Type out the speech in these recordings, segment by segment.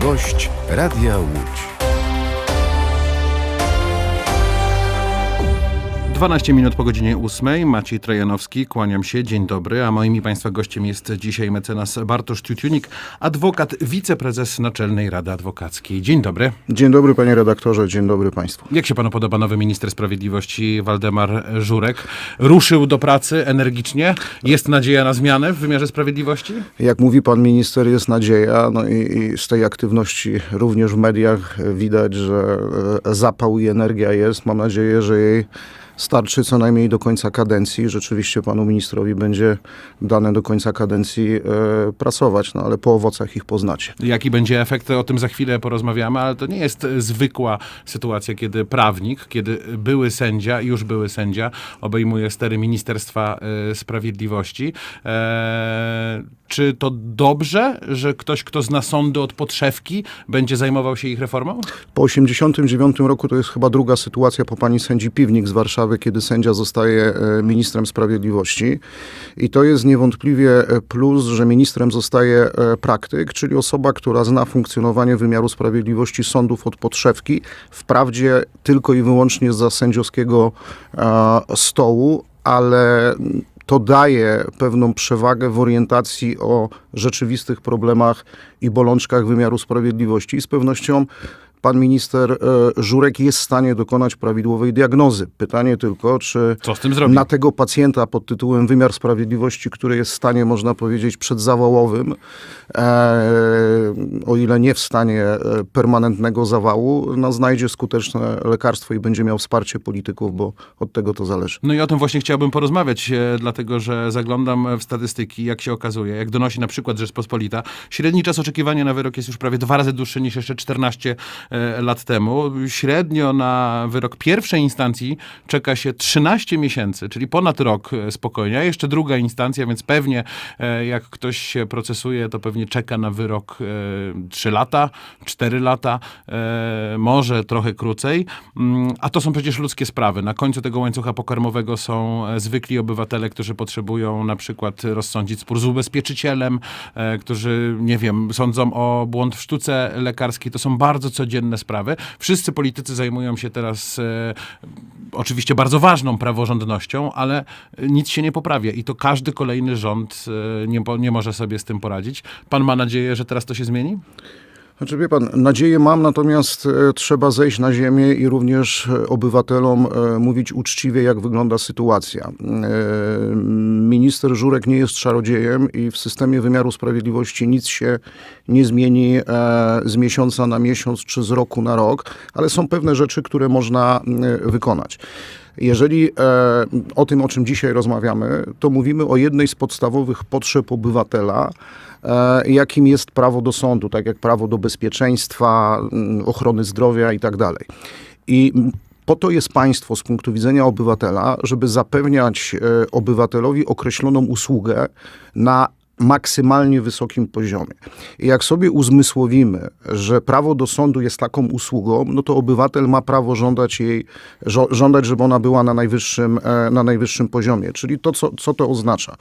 Gość Radia Łódź. 12 minut po godzinie 8. Maciej Trajanowski, kłaniam się, dzień dobry. A moim i Państwa gościem jest dzisiaj mecenas Bartosz Tiutiunik, adwokat, wiceprezes Naczelnej Rady Adwokackiej. Dzień dobry. Dzień dobry panie redaktorze, dzień dobry państwu. Jak się panu podoba nowy minister sprawiedliwości Waldemar Żurek? Ruszył do pracy energicznie? Jest nadzieja na zmianę w wymiarze sprawiedliwości? Jak mówi pan minister, jest nadzieja, no i, i z tej aktywności również w mediach widać, że e, zapał i energia jest. Mam nadzieję, że jej starczy co najmniej do końca kadencji. Rzeczywiście panu ministrowi będzie dane do końca kadencji e, pracować, no ale po owocach ich poznacie. Jaki będzie efekt, o tym za chwilę porozmawiamy, ale to nie jest zwykła sytuacja, kiedy prawnik, kiedy były sędzia, już były sędzia, obejmuje stery Ministerstwa e, Sprawiedliwości. E, czy to dobrze, że ktoś, kto zna sądy od podszewki, będzie zajmował się ich reformą? Po 89 roku to jest chyba druga sytuacja po pani sędzi Piwnik z Warszawy, kiedy sędzia zostaje e, ministrem sprawiedliwości. I to jest niewątpliwie e, plus, że ministrem zostaje e, praktyk, czyli osoba, która zna funkcjonowanie wymiaru sprawiedliwości sądów od podszewki, wprawdzie tylko i wyłącznie za sędziowskiego stołu, ale to daje pewną przewagę w orientacji o rzeczywistych problemach i bolączkach wymiaru sprawiedliwości. I z pewnością pan minister e, Żurek jest w stanie dokonać prawidłowej diagnozy. Pytanie tylko, czy na tego pacjenta pod tytułem wymiar sprawiedliwości, który jest w stanie, można powiedzieć, przedzawałowym, e, o ile nie w stanie e, permanentnego zawału, no, znajdzie skuteczne lekarstwo i będzie miał wsparcie polityków, bo od tego to zależy. No i o tym właśnie chciałbym porozmawiać, dlatego że zaglądam w statystyki, jak się okazuje, jak donosi na przykład Rzeczpospolita, średni czas oczekiwania na wyrok jest już prawie dwa razy dłuższy niż jeszcze 14 e, lat temu. Średnio na wyrok pierwszej instancji czeka się 13 miesięcy, czyli ponad rok e, spokojnie, a jeszcze druga instancja, więc pewnie e, jak ktoś się procesuje, to pewnie czeka na wyrok e, 3 lata, 4 lata, e, może trochę krócej. Mm, A to są przecież ludzkie sprawy. Na końcu tego łańcucha pokarmowego są e, zwykli obywatele, którzy potrzebują na przykład rozsądzić spór z ubezpieczycielem, e, którzy, nie wiem, sądzą o błąd w sztuce lekarskiej. To są bardzo codzienne sprawy. Wszyscy politycy zajmują się teraz e, oczywiście bardzo ważną praworządnością, ale nic się nie poprawia i to każdy kolejny rząd e, nie, nie może sobie z tym poradzić. Pan ma nadzieję, że teraz to się zmieni? Znaczy, wie pan, nadzieję mam, natomiast e, trzeba zejść na ziemię i również e, obywatelom e, mówić uczciwie, jak wygląda sytuacja. Minister Żurek nie jest czarodziejem i w systemie wymiaru sprawiedliwości nic się nie zmieni z miesiąca na miesiąc czy z roku na rok, ale są pewne rzeczy, które można wykonać. Jeżeli o tym, o czym dzisiaj rozmawiamy, to mówimy o jednej z podstawowych potrzeb obywatela, jakim jest prawo do sądu, tak jak prawo do bezpieczeństwa, mm, ochrony zdrowia i tak dalej. I po to jest państwo z punktu widzenia obywatela, żeby zapewniać e, obywatelowi określoną usługę na maksymalnie wysokim poziomie. I jak sobie uzmysłowimy, że prawo do sądu jest taką usługą, no to obywatel ma prawo żądać jej, żądać, żeby ona była na najwyższym, e, na najwyższym poziomie. Czyli to, co, co to oznacza?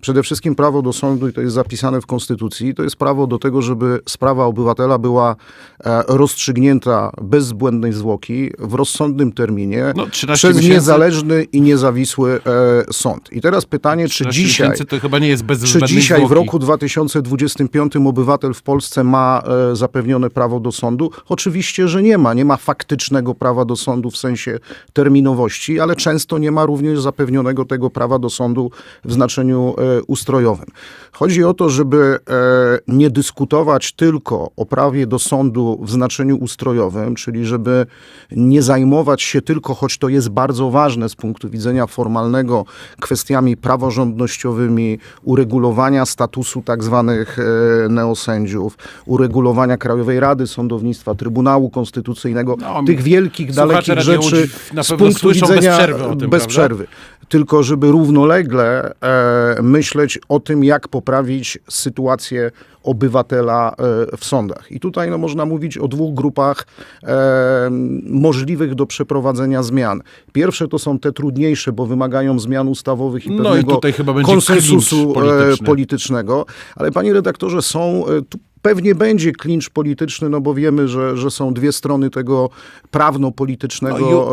Przede wszystkim prawo do sądu, i to jest zapisane w Konstytucji, to jest prawo do tego, żeby sprawa obywatela była e, rozstrzygnięta bez zbłędnej zwłoki, w rozsądnym terminie, No, 13 przez miesięcy. niezależny i niezawisły e, sąd. I teraz pytanie, czy 13 dzisiaj... to chyba nie jest bez Czy dzisiaj w zwłoki. roku 2025 obywatel w Polsce ma e, zapewnione prawo do sądu? Oczywiście, że nie ma. Nie ma faktycznego prawa do sądu w sensie terminowości, ale często nie ma również zapewnionego tego prawa do sądu w znaczeniu e, ustrojowym. Chodzi o to, żeby e, nie dyskutować tylko o prawie do sądu w znaczeniu ustrojowym, czyli żeby nie zajmować się tylko, choć to jest bardzo ważne z punktu widzenia formalnego, kwestiami praworządnościowymi, uregulowania statusu tak zwanych e, neosędziów, uregulowania Krajowej Rady Sądownictwa, Trybunału Konstytucyjnego, No, tych wielkich, dalekich rzeczy z punktu słyszą bez widzenia przerwy bez prawda? przerwy. Tylko żeby równolegle e, myśleć o tym, jak poprawić sytuację obywatela e, w sądach. I tutaj no, można mówić o dwóch grupach e, możliwych do przeprowadzenia zmian. Pierwsze to są te trudniejsze, bo wymagają zmian ustawowych i No i pewnego tutaj chyba będzie konsensusu e, polityczny. politycznego. Ale panie redaktorze, są e, tu Pewnie będzie klincz polityczny, no bo wiemy, że, że są dwie strony tego prawno-politycznego No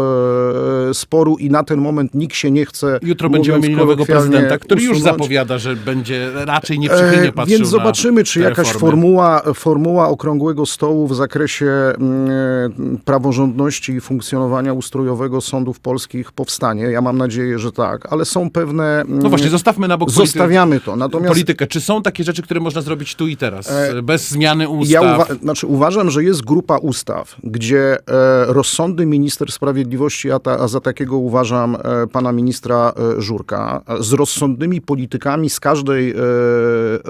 sporu i na ten moment nikt się nie chce. Jutro będziemy mieli nowego prezydenta, który już usunąć. zapowiada, że będzie raczej nieprzychylnie E, patrzył Więc zobaczymy, czy jakaś reformy. formuła, formuła okrągłego stołu w zakresie mm, praworządności i funkcjonowania ustrojowego sądów polskich powstanie. Ja mam nadzieję, że tak, ale są pewne. mm, No właśnie, zostawmy na bok Zostawiamy to. Natomiast politykę. Czy są takie rzeczy, które można zrobić tu i teraz, bez zmiany ustaw? Ja uwa- znaczy uważam, że jest grupa ustaw, gdzie e, rozsądny minister sprawiedliwości, a, ta, a za takiego uważam e, pana ministra e, Żurka, z rozsądnymi politykami z każdej e,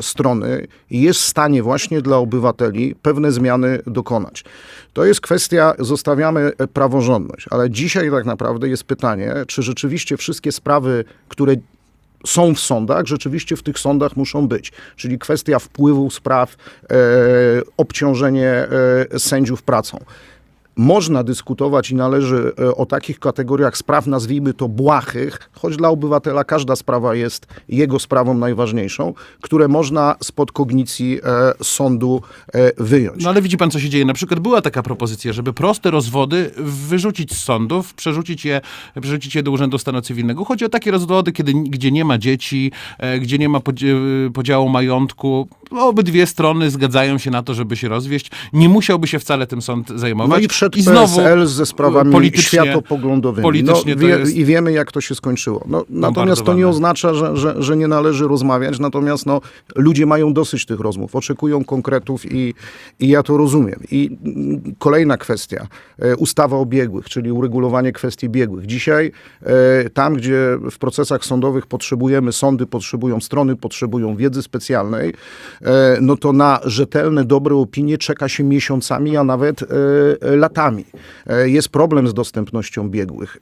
strony jest w stanie właśnie dla obywateli pewne zmiany dokonać. To jest kwestia, zostawiamy praworządność, ale dzisiaj tak naprawdę jest pytanie, czy rzeczywiście wszystkie sprawy, które są w sądach, rzeczywiście w tych sądach muszą być. Czyli kwestia wpływu spraw, e, obciążenie e, sędziów pracą. Można dyskutować i należy e, o takich kategoriach spraw, nazwijmy to błahych, choć dla obywatela każda sprawa jest jego sprawą najważniejszą, które można spod kognicji e, sądu e, wyjąć. No ale widzi pan, co się dzieje. Na przykład była taka propozycja, żeby proste rozwody wyrzucić z sądów, przerzucić je, przerzucić je do Urzędu Stanu Cywilnego. Chodzi o takie rozwody, kiedy, gdzie nie ma dzieci, gdzie nie ma podziału majątku. Obydwie strony zgadzają się na to, żeby się rozwieść. Nie musiałby się wcale tym sąd zajmować. No przed I znowu PSL ze sprawami politycznie- światopoglądowymi. politycznie no, wie, jest I wiemy, jak to się skończyło. No, natomiast to nie oznacza, że, że, że nie należy rozmawiać, natomiast no, ludzie mają dosyć tych rozmów, oczekują konkretów i, i ja to rozumiem. I mm, kolejna kwestia, e, ustawa o biegłych, czyli uregulowanie kwestii biegłych. Dzisiaj e, tam, gdzie w procesach sądowych potrzebujemy, sądy potrzebują, strony potrzebują wiedzy specjalnej, e, no to na rzetelne, dobre opinie czeka się miesiącami, a nawet latami. E, Jest problem z dostępnością biegłych.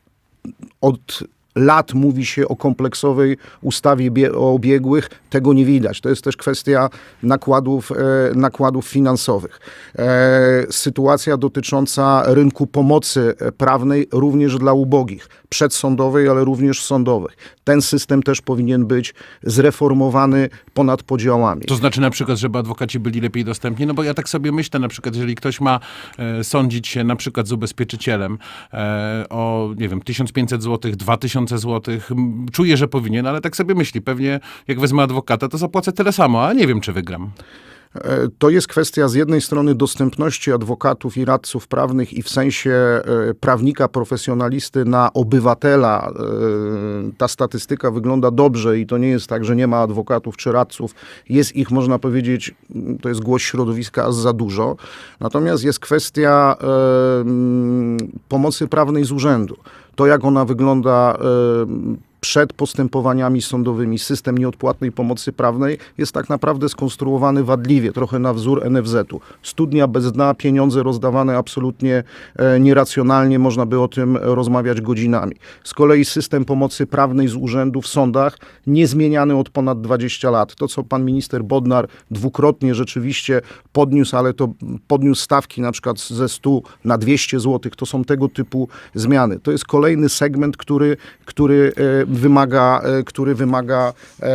Od lat mówi się o kompleksowej ustawie o biegłych, tego nie widać. To jest też kwestia nakładów, e, nakładów finansowych. E, sytuacja dotycząca rynku pomocy prawnej również dla ubogich, przedsądowej, ale również sądowych. Ten system też powinien być zreformowany ponad podziałami. To znaczy na przykład, żeby adwokaci byli lepiej dostępni? No bo ja tak sobie myślę na przykład, jeżeli ktoś ma e, sądzić się na przykład z ubezpieczycielem o, nie wiem, 1500 zł, 2000 zł, m, czuje, że powinien, ale tak sobie myśli, pewnie jak wezmę adwokata, to zapłacę tyle samo, a nie wiem, czy wygram. E, To jest kwestia z jednej strony dostępności adwokatów i radców prawnych i w sensie e, prawnika, profesjonalisty na obywatela. e, Ta statystyka wygląda dobrze i to nie jest tak, że nie ma adwokatów czy radców. Jest ich, można powiedzieć, m, to jest głos środowiska, za dużo. Natomiast jest kwestia pomocy prawnej z urzędu. To, jak ona wygląda przed postępowaniami sądowymi system nieodpłatnej pomocy prawnej jest tak naprawdę skonstruowany wadliwie, trochę na wzór NFZ-u. Studnia bez dna, pieniądze rozdawane absolutnie e, nieracjonalnie, można by o tym rozmawiać godzinami. Z kolei system pomocy prawnej z urzędu w sądach niezmieniany od ponad 20 lat. To, co pan minister Bodnar dwukrotnie rzeczywiście podniósł, ale to podniósł stawki na przykład ze 100 na 200 zł, to są tego typu zmiany. To jest kolejny segment, który, który e, wymaga, e, który wymaga e,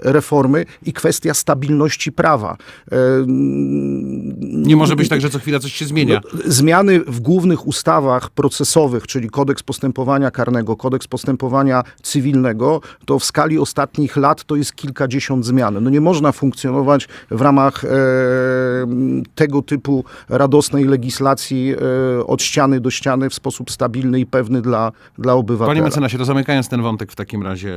reformy i kwestia stabilności prawa. E, Nie może być tak, że co chwila coś się zmienia. no, zmiany w głównych ustawach procesowych, czyli kodeks postępowania karnego, kodeks postępowania cywilnego, to w skali ostatnich lat to jest kilkadziesiąt zmian. No nie można funkcjonować w ramach e, tego typu radosnej legislacji e, od ściany do ściany w sposób stabilny i pewny dla, dla obywatela. Panie mecenasie, to zamykając ten wątek w takim razie,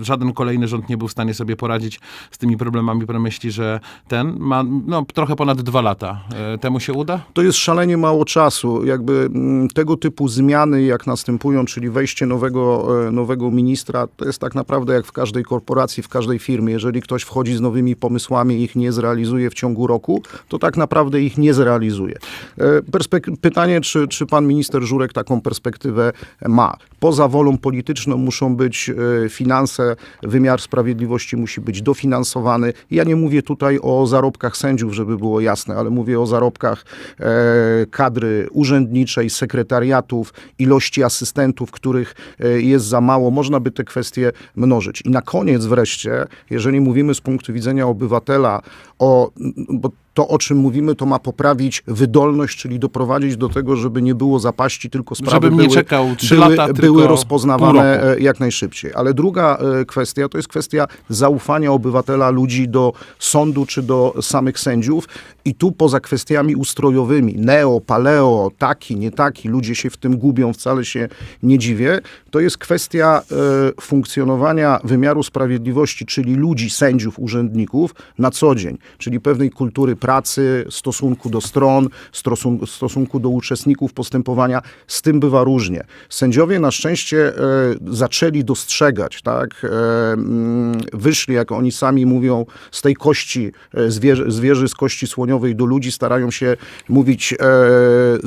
y, żaden kolejny rząd nie był w stanie sobie poradzić z tymi problemami. Myśli, że ten ma no, trochę ponad dwa lata. Y, Temu się uda? To jest szalenie mało czasu. Jakby mm, tego typu zmiany, jak następują, czyli wejście nowego, e, nowego ministra, to jest tak naprawdę jak w każdej korporacji, w każdej firmie. Jeżeli ktoś wchodzi z nowymi pomysłami i ich nie zrealizuje w ciągu roku, to tak naprawdę ich nie zrealizuje. E, Perspek- pytanie, czy, czy pan minister Żurek taką perspektywę ma? Poza wolą polityczną muszą być e, finanse, wymiar sprawiedliwości musi być dofinansowany. Ja nie mówię tutaj o zarobkach sędziów, żeby było jasne, ale mówię o zarobkach e, kadry urzędniczej, sekretariatów, ilości asystentów, których e, jest za mało. Można by te kwestie mnożyć. I na koniec wreszcie, jeżeli mówimy z punktu widzenia obywatela o, bo to, o czym mówimy, to ma poprawić wydolność, czyli doprowadzić do tego, żeby nie było zapaści, tylko sprawy Żebym nie były, czekał trzy były, lata, były rozpoznawane e, jak najszybciej. Ale druga e, kwestia to jest kwestia zaufania obywatela, ludzi do sądu czy do samych sędziów. I tu poza kwestiami ustrojowymi, neo, paleo, taki, nie taki, ludzie się w tym gubią, wcale się nie dziwię. To jest kwestia e, funkcjonowania wymiaru sprawiedliwości, czyli ludzi, sędziów, urzędników na co dzień, czyli pewnej kultury pracy, stosunku do stron, stosunku, stosunku do uczestników postępowania. Z tym bywa różnie. Sędziowie na szczęście e, zaczęli dostrzegać, tak, e, mm, wyszli, jak oni sami mówią, z tej kości, e, zwierzy, zwierzy z kości słoniowej do ludzi, starają się mówić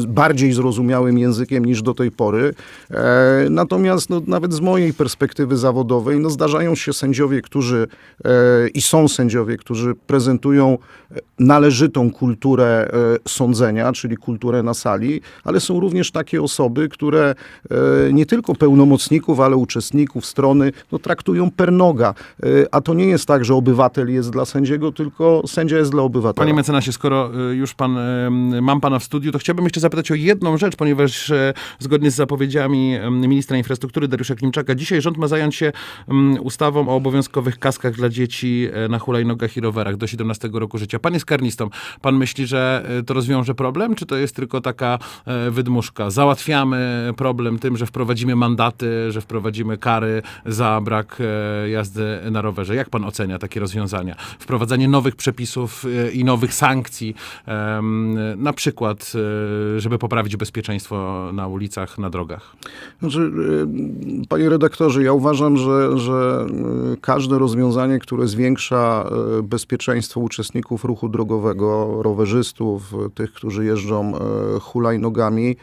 bardziej zrozumiałym językiem niż do tej pory. Natomiast no, nawet z mojej perspektywy zawodowej, no, zdarzają się sędziowie, którzy i są sędziowie, którzy prezentują e, należytą kulturę e, sądzenia, czyli kulturę na sali, ale są również takie osoby, które e, nie tylko pełnomocników, ale uczestników strony no, traktują per noga. E, A to nie jest tak, że obywatel jest dla sędziego, tylko sędzia jest dla obywatela. Panie mecenasie, skoro już pan, mam pana w studiu, to chciałbym jeszcze zapytać o jedną rzecz, ponieważ zgodnie z zapowiedziami ministra infrastruktury Dariusza Klimczaka, dzisiaj rząd ma zająć się ustawą o obowiązkowych kaskach dla dzieci na hulajnogach i rowerach do 17 roku życia. Pan jest karnistą. Pan myśli, że e, to rozwiąże problem, czy to jest tylko taka e, wydmuszka? Załatwiamy problem tym, że wprowadzimy mandaty, że wprowadzimy kary za brak e, jazdy na rowerze. Jak pan ocenia takie rozwiązania? Wprowadzanie nowych przepisów i nowych sankcji, na przykład, żeby poprawić bezpieczeństwo na ulicach, na drogach. Znaczy, panie redaktorze, ja uważam, że, że każde rozwiązanie, które zwiększa bezpieczeństwo uczestników ruchu drogowego, rowerzystów, y, tych, którzy jeżdżą y, hulajnogami,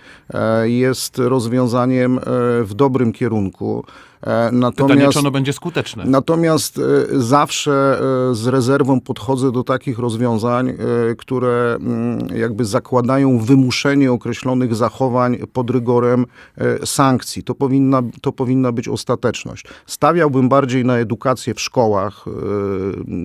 y, jest rozwiązaniem y, w dobrym kierunku. E, Pytanie, Natomiast, czy ono będzie skuteczne? natomiast e, zawsze e, z rezerwą podchodzę do takich rozwiązań, które mm, jakby zakładają wymuszenie określonych zachowań pod rygorem sankcji. To powinna, to powinna być ostateczność. Stawiałbym bardziej na edukację w szkołach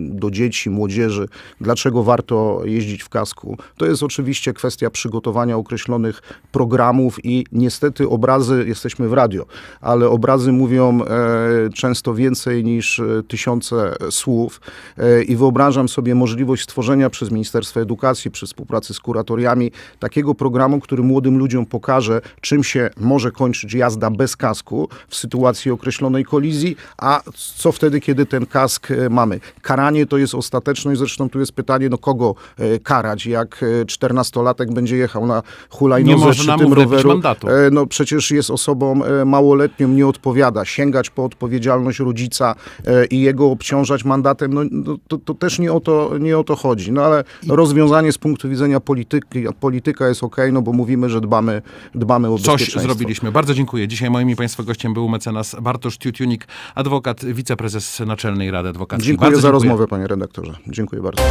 do dzieci, młodzieży, dlaczego warto jeździć w kasku. To jest oczywiście kwestia przygotowania określonych programów i niestety obrazy, jesteśmy w radio, ale obrazy mówią e, często więcej niż e, tysiące słów e, i wyobrażam sobie możliwość stworzenia przez Ministerstwo Edukacji, przy współpracy z kuratoriami, takiego programu, który młodym ludziom pokaże, czym się może kończyć jazda bez kasku w sytuacji określonej kolizji, a co wtedy, kiedy ten kask mamy. Karanie to jest ostateczność, zresztą tu jest pytanie, no kogo karać, jak czternastolatek będzie jechał na hulajnodze czy tym roweru, mandatu. no przecież jest osobą małoletnią, nie odpowiada. Sięgać po odpowiedzialność rodzica e, i jego obciążać mandatem, no, no to, to też nie o, to, nie o to chodzi. No ale rozwiązanie z punktu widzenia polityki, polityka jest ok, no bo mówimy, że dbamy, dbamy o Coś bezpieczeństwo. zrobiliśmy. Bardzo dziękuję. Dzisiaj moim i Państwa gościem był mecenas Bartosz Tiutiunik, adwokat, wiceprezes Naczelnej Rady Adwokackiej. Dziękuję Bardzo za rozmowę, panie redaktorze. Dziękuję bardzo.